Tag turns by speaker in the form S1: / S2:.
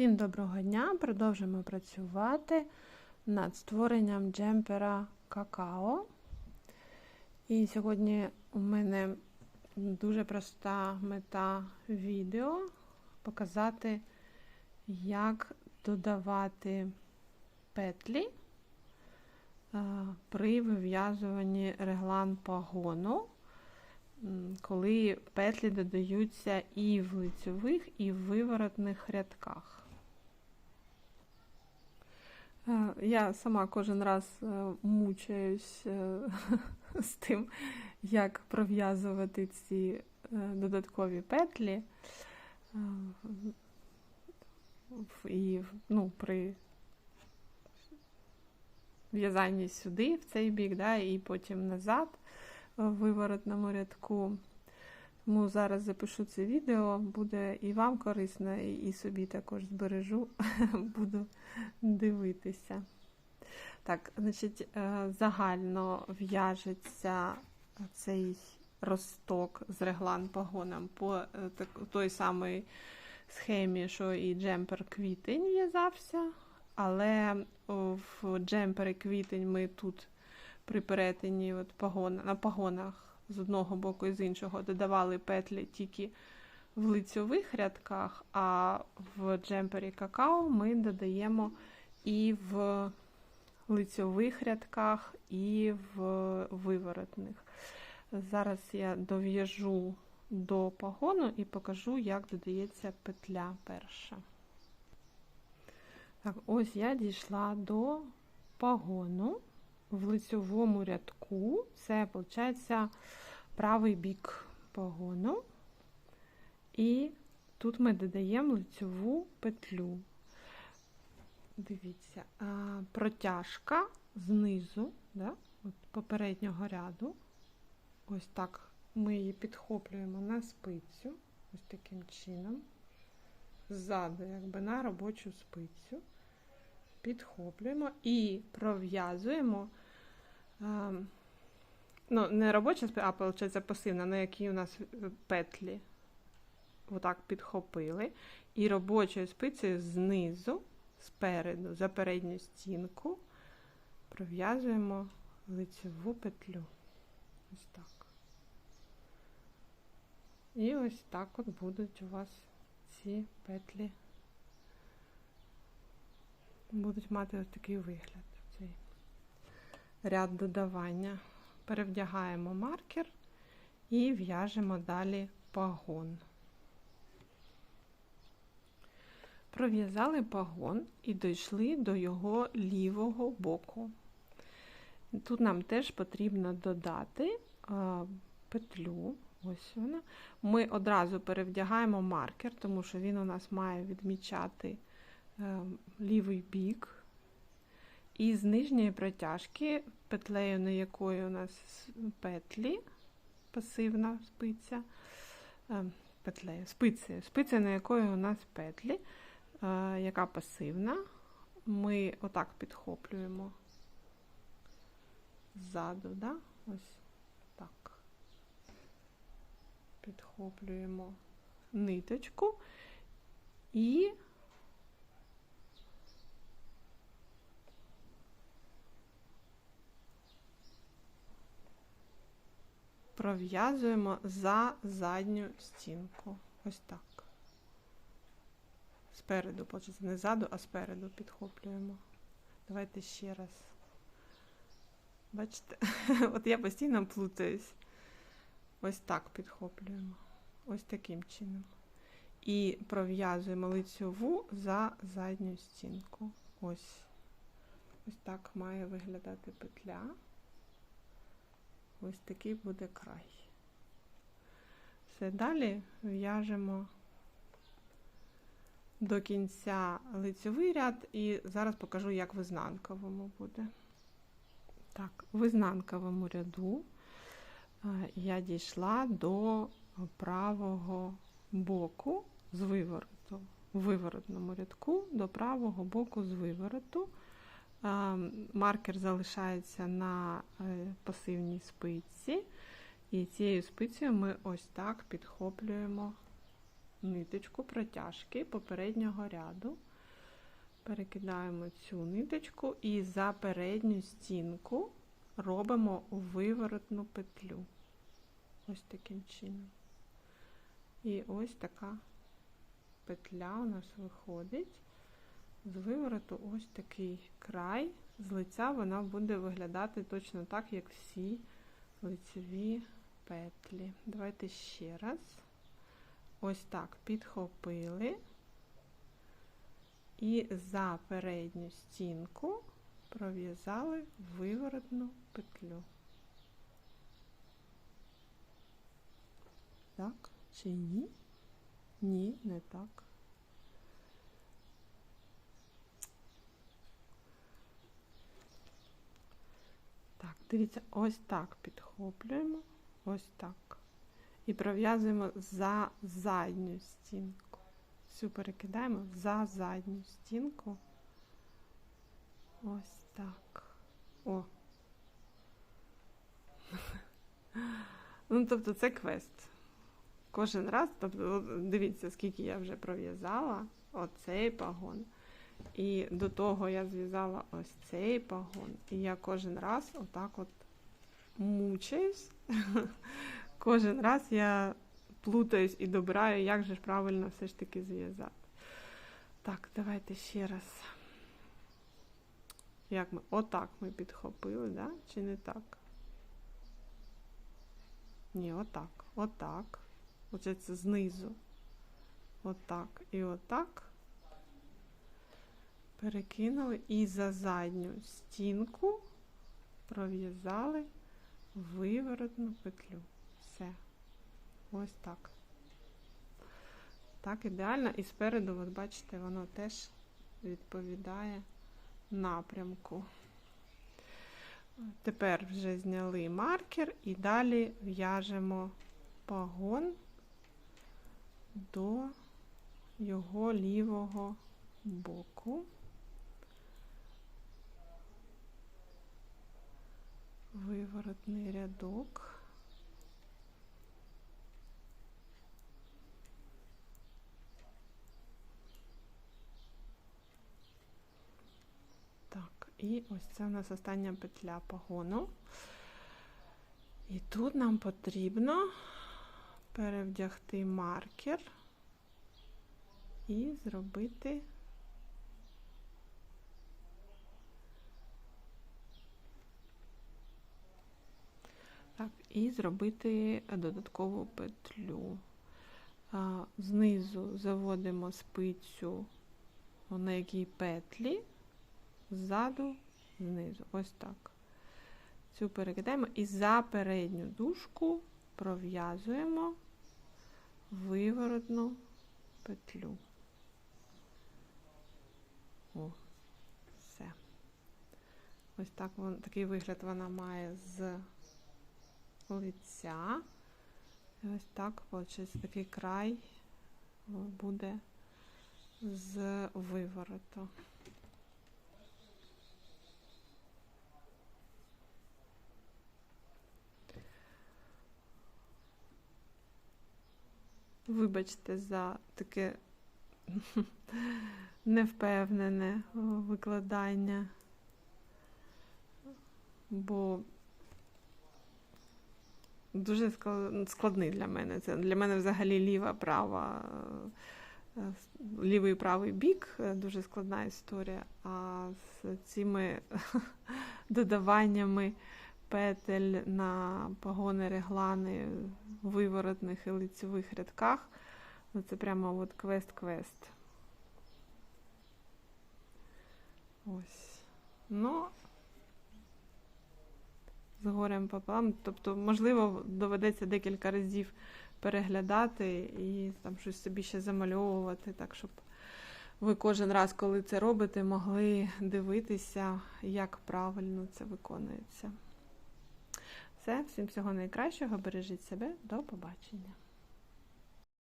S1: Всім доброго дня! Продовжимо працювати над створенням джемпера какао. І сьогодні у мене дуже проста мета відео показати, як додавати петлі при вив'язуванні реглан пагону коли петлі додаються і в лицьових, і в виворотних рядках. Е, я сама кожен раз е, мучаюсь е, з тим, як пров'язувати ці додаткові петлі. І ну, при в'язанні сюди, в цей бік, да, і потім назад в виворотному рядку. Тому зараз запишу це відео, буде і вам корисно, і собі також збережу, буду дивитися. Так, значить, е, загально в'яжеться цей росток з реглан погоном по е, той самій схемі, що і джемпер квітень в'язався, але в джемпері квітень ми тут при перетині от погон, на погонах з одного боку і з іншого додавали петлі тільки в лицьових рядках, а в джемпері какао ми додаємо і в лицьових рядках, і в виворотних. Зараз я дов'яжу до погону і покажу, як додається петля перша. Так, ось я дійшла до погону в лицьовому рядку, це, виходить, правий бік погону. І тут ми додаємо лицьову петлю. Дивіться, протяжка знизу, да, попереднього ряду. Ось так ми її підхоплюємо на спицю, ось таким чином, ззаду, якби на робочу спицю підхоплюємо і пров'язуємо. Ну, не робоча а виходить, пасивна, на якій у нас петлі. Отак підхопили. І робочою спицею знизу, спереду, за передню стінку, пров'язуємо лицеву петлю. Ось так. І ось так от будуть у вас ці петлі будуть мати ось такий вигляд. Цей ряд додавання. Перевдягаємо маркер і в'яжемо далі пагон. Пров'язали пагон і дійшли до його лівого боку. Тут нам теж потрібно додати петлю. Ось вона. Ми одразу перевдягаємо маркер, тому що він у нас має відмічати лівий бік. І з нижньої протяжки, петлею, на якої у нас петлі, пасивна спиця, е, петлею, спицею, спицею, на якої у нас петлі, е, яка пасивна, ми отак підхоплюємо ззаду, да? ось так. Підхоплюємо ниточку і пров'язуємо за задню стінку. Ось так. Спереду, почати не ззаду, а спереду підхоплюємо. Давайте ще раз. Бачите, от я постійно плутаюсь. Ось так підхоплюємо. Ось таким чином. І пров'язуємо лицьову за задню стінку. Ось. Ось так має виглядати петля. Ось такий буде край. Все, далі в'яжемо до кінця лицьовий ряд, і зараз покажу, як в ізнанковому буде. Так, в ізнанковому ряду е, я дійшла до правого боку з вивороту. В виворотному рядку до правого боку з вивороту. Маркер залишається на е, пасивній спиці, і цією спицею ми ось так підхоплюємо ниточку протяжки попереднього ряду. перекидаємо цю ниточку і за передню стінку робимо виворотну петлю. Ось таким чином. І ось така петля у нас виходить. З вивороту ось такий край. З лиця вона буде виглядати точно так, як всі лицеві петлі. Давайте ще раз. Ось так підхопили. І за передню стінку пров'язали виворотну петлю. Так, чи ні? Ні, не так. Так, дивіться, ось так підхоплюємо, ось так. І пров'язуємо за задню стінку. Всю перекидаємо за задню стінку. Ось так. О. Ну, тобто це квест. Кожен раз, тобто, дивіться, скільки я вже пров'язала оцей пагон. І до того я зв'язала ось цей пагон. І я кожен раз отак от мучаюсь. Кожен раз я плутаюсь і добираю, як же ж правильно все ж таки зв'язати. Так, давайте ще раз. Як ми? Отак ми підхопили, да? Чи не так? Ні, отак. Отак. Оце це знизу. Отак. І отак. Перекинули і за задню стінку пров'язали виворотну петлю. Все. Ось так. Так, ідеально. І спереду, от бачите, воно теж відповідає напрямку. Тепер вже зняли маркер і далі в'яжемо пагон до його лівого боку. Виворотний рядок. Так, і ось це у нас остання петля погону. І тут нам потрібно перевдягти маркер і зробити так, і зробити додаткову петлю. Знизу заводимо спицю на якій петлі, ззаду, знизу. Ось так. Цю перекидаємо і за передню дужку пров'язуємо виворотну петлю. О, все. Ось так такий вигляд вона має з лиця. Ось так, такий край буде з вивороту. Вибачте за таке невпевнене викладання, бо дуже складний для мене. Це для мене взагалі ліва, права, лівий і правий бік дуже складна історія. А з цими додаваннями петель на погони реглани виворотних і лицевих рядках. Ну, це прямо от квест-квест. Ось. Ну, з горем пополам. Тобто, можливо, доведеться декілька разів переглядати і там щось собі ще замальовувати, так, щоб ви кожен раз, коли це робите, могли дивитися, як правильно це виконується. Все, всім всього найкращого, бережіть себе, до побачення.